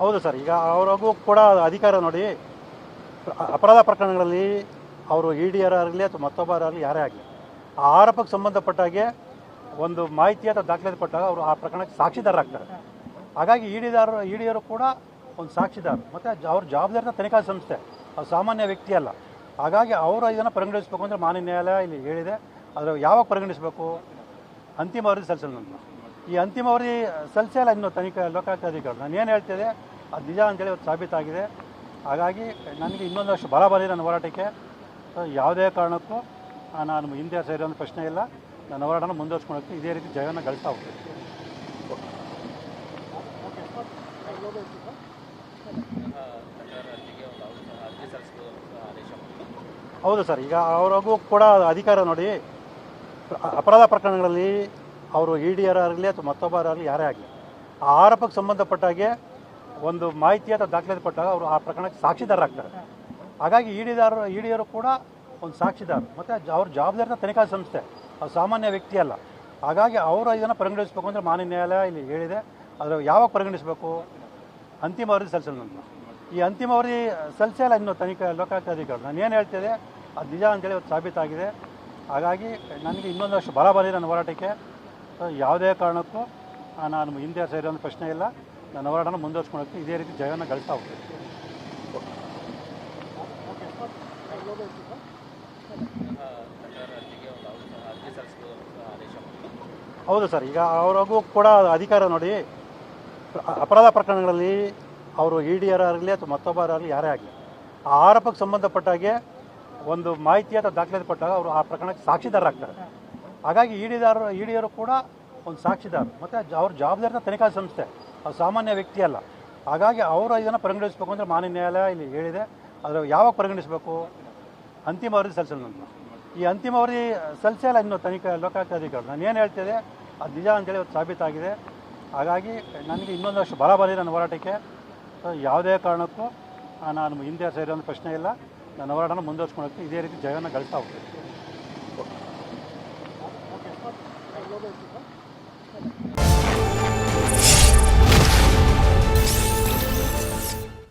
ಹೌದು ಸರ್, ಈಗ ಅವ್ರಿಗೂ ಕೂಡ ಅಧಿಕಾರ ನೋಡಿ, ಅಪರಾಧ ಪ್ರಕರಣಗಳಲ್ಲಿ ಅವರು ಇ ಡಿ ಆಗಲಿ ಅಥವಾ ಮತ್ತೊಬ್ಬರಾಗಲಿ ಯಾರೇ ಆಗಲಿ, ಆ ಆರೋಪಕ್ಕೆ ಸಂಬಂಧಪಟ್ಟಾಗೆ ಒಂದು ಮಾಹಿತಿ ಅಥವಾ ದಾಖಲೆ ಕೊಟ್ಟಾಗ ಅವರು ಆ ಪ್ರಕರಣಕ್ಕೆ ಸಾಕ್ಷಿದಾರರಾಗ್ತಾರೆ. ಹಾಗಾಗಿ ಇ ಇಡಿಯರು ಇ ಡಿಯವರು ಕೂಡ ಒಂದು ಸಾಕ್ಷಿದಾರ. ಮತ್ತು ಅವ್ರ ಜವಾಬ್ದಾರಿನ ತನಿಖಾ ಸಂಸ್ಥೆ ಅವ್ರು ಸಾಮಾನ್ಯ ವ್ಯಕ್ತಿ ಅಲ್ಲ. ಹಾಗಾಗಿ ಅವರು ಇದನ್ನು ಪರಿಗಣಿಸಬೇಕು ಅಂದರೆ ಮಾನ್ಯ ನ್ಯಾಯಾಲಯ ಇಲ್ಲಿ ಹೇಳಿದೆ ಅದರ ಯಾವಾಗ ಪರಿಗಣಿಸಬೇಕು? ಅಂತಿಮ ವರದಿ ಸಲ್ಲಿಸಲ್ಲ ನಾನು. ಈ ಅಂತಿಮ ವರದಿ ಸಲ್ಲಿಸೇ ಇಲ್ಲ ಇನ್ನು ತನಿಖೆ ಲೋಕಾಯುಕ್ತ ಅಧಿಕಾರಿ ನಾನು ಏನು ಹೇಳ್ತಿದೆ ಅದು ನಿಜ ಅಂತೇಳಿ ಅದು ಸಾಬೀತಾಗಿದೆ. ಹಾಗಾಗಿ ನನಗೆ ಇನ್ನೊಂದಷ್ಟು ಬಲ ಬಂದಿದೆ ನನ್ನ ಹೋರಾಟಕ್ಕೆ. ಯಾವುದೇ ಕಾರಣಕ್ಕೂ ನಾನು ಹಿಂದೆ ಸೇರಿರೋ ಪ್ರಶ್ನೆ ಇಲ್ಲ. ನನ್ನ ಹೋರಾಟನ ಮುಂದುವರ್ಸ್ಕೊಳಕ್ಕೆ ಇದೇ ರೀತಿ ಜಯವನ್ನು ಗಳಿಸ್ತಾ ಹೋಗ್ತೀನಿ. ಹೌದು ಸರ್, ಈಗ ಅವ್ರಿಗೂ ಕೂಡ ಅಧಿಕಾರ ನೋಡಿ, ಅಪರಾಧ ಪ್ರಕರಣಗಳಲ್ಲಿ ಅವರು ಇ ಡಿ ಆಗಲಿ ಅಥವಾ ಮತ್ತೊಬ್ಬರಾಗಲಿ ಯಾರೇ ಆಗಲಿ. ಆ ಆರೋಪಕ್ಕೆ ಸಂಬಂಧಪಟ್ಟಾಗೆ ಒಂದು ಮಾಹಿತಿ ಅಥವಾ ದಾಖಲೆ ಕೊಟ್ಟಾಗ ಅವರು ಆ ಪ್ರಕರಣಕ್ಕೆ ಸಾಕ್ಷಿದಾರರಾಗ್ತಾರೆ. ಹಾಗಾಗಿ ಇ ಡಿದಾರರು ಇ ಡಿಯವರು ಕೂಡ ಒಂದು ಸಾಕ್ಷಿದಾರ. ಮತ್ತು ಅವ್ರ ಜವಾಬ್ದಾರಿನ ತನಿಖಾ ಸಂಸ್ಥೆ. ಅವ್ರು ಸಾಮಾನ್ಯ ವ್ಯಕ್ತಿ ಅಲ್ಲ. ಹಾಗಾಗಿ ಅವರು ಇದನ್ನು ಪರಿಗಣಿಸಬೇಕು ಅಂದರೆ ಮಾನ್ಯ ನ್ಯಾಯಾಲಯ ಇಲ್ಲಿ ಹೇಳಿದೆ. ಅದರ ಯಾವಾಗ ಪರಿಗಣಿಸಬೇಕು? ಅಂತಿಮ ವರದಿ ಸಲ್ಲಿಸಲ್ಲ ನಾನು ಈ ಅಂತಿಮ ವರದಿ ಸಲ್ಲಿಸಲ್ಲ ಇನ್ನು ತನಿಖಾ ಲೋಕಾಯುಕ್ತ ಅಧಿಕಾರಿ ನಾನು ಏನು ಹೇಳ್ತಿದೆ? ಅದು ನಿಜ ಅಂತೇಳಿ ಸಾಬೀತಾಗಿದೆ. ಹಾಗಾಗಿ ನನಗೆ ಇನ್ನೊಂದಷ್ಟು ಬಲ ಬಂದಿದೆ ನನ್ನ ಹೋರಾಟಕ್ಕೆ. ಯಾವುದೇ ಕಾರಣಕ್ಕೂ ನಾನು ಹಿಂದೆ ಒಂದು ಪ್ರಶ್ನೆ ಇಲ್ಲ. ನನ್ನ ಹೋರಾಟನ ಮುಂದುವರ್ಸ್ಕೊಳಕ್ಕೆ ಇದೇ ರೀತಿ ಜಯವನ್ನು ಗಳಿಸ್ತಾ ಹೋಗ್ತೀನಿ. ಹೌದು ಸರ್, ಈಗ ಅವ್ರಿಗೂ ಕೂಡ ಅಧಿಕಾರ ನೋಡಿ, ಅಪರಾಧ ಪ್ರಕರಣಗಳಲ್ಲಿ ಅವರು ಇ ಡಿ ಆಗಲಿ ಅಥವಾ ಮತ್ತೊಬ್ಬರಾಗಲಿ ಯಾರೇ ಆಗಲಿ, ಆ ಆರೋಪಕ್ಕೆ ಸಂಬಂಧಪಟ್ಟಾಗೆ ಒಂದು ಮಾಹಿತಿ ಅಥವಾ ದಾಖಲೆ ಕೊಟ್ಟಾಗ ಅವರು ಆ ಪ್ರಕರಣಕ್ಕೆ ಸಾಕ್ಷಿದಾರರಾಗ್ತಾರೆ. ಹಾಗಾಗಿ ಈಡಿದಾರರು ಈಡಿಯರು ಕೂಡ ಒಂದು ಸಾಕ್ಷಿದಾರ. ಮತ್ತು ಅವ್ರ ಜವಾಬ್ದಾರಿನ ತನಿಖಾ ಸಂಸ್ಥೆ. ಅವ್ರು ಸಾಮಾನ್ಯ ವ್ಯಕ್ತಿ ಅಲ್ಲ. ಹಾಗಾಗಿ ಅವರು ಇದನ್ನು ಪರಿಗಣಿಸಬೇಕು ಅಂದರೆ ಮಾನ್ಯ ನ್ಯಾಯಾಲಯ ಇಲ್ಲಿ ಹೇಳಿದೆ. ಅದರ ಯಾವಾಗ ಪರಿಗಣಿಸಬೇಕು? ಅಂತಿಮ ವರದಿ ಸಲ್ಲಿಸಲ್ಲ ನಂತರ. ಈ ಅಂತಿಮ ವರದಿ ಸಲ್ಲಿಸಲ್ಲ ಇನ್ನು ತನಿಖೆ ಲೋಕಾಯುಕ್ತ ಅಧಿಕಾರಿ ನಾನು ಏನು ಹೇಳ್ತಿದೆ? ಅದು ನಿಜ ಅಂತೇಳಿ ಅವತ್ತು ಸಾಬೀತಾಗಿದೆ. ಹಾಗಾಗಿ ನನಗೆ ಇನ್ನೊಂದಷ್ಟು ಬಲ ಬಂದಿದೆ ನನ್ನ ಹೋರಾಟಕ್ಕೆ. ಯಾವುದೇ ಕಾರಣಕ್ಕೂ ನಾನು ಹಿಂದೆ ಸೇರಿರೋ ಪ್ರಶ್ನೆ ಇಲ್ಲ. ನನ್ನ ಹೋರಾಟನ ಮುಂದುವರ್ಸ್ಕೊಳ್ಳೋಕ್ಕೆ ಇದೇ ರೀತಿ ಜಯವನ್ನು ಗಳಿಸ್ತಾ ಹೋಗ್ತೀನಿ. 걸어볼까?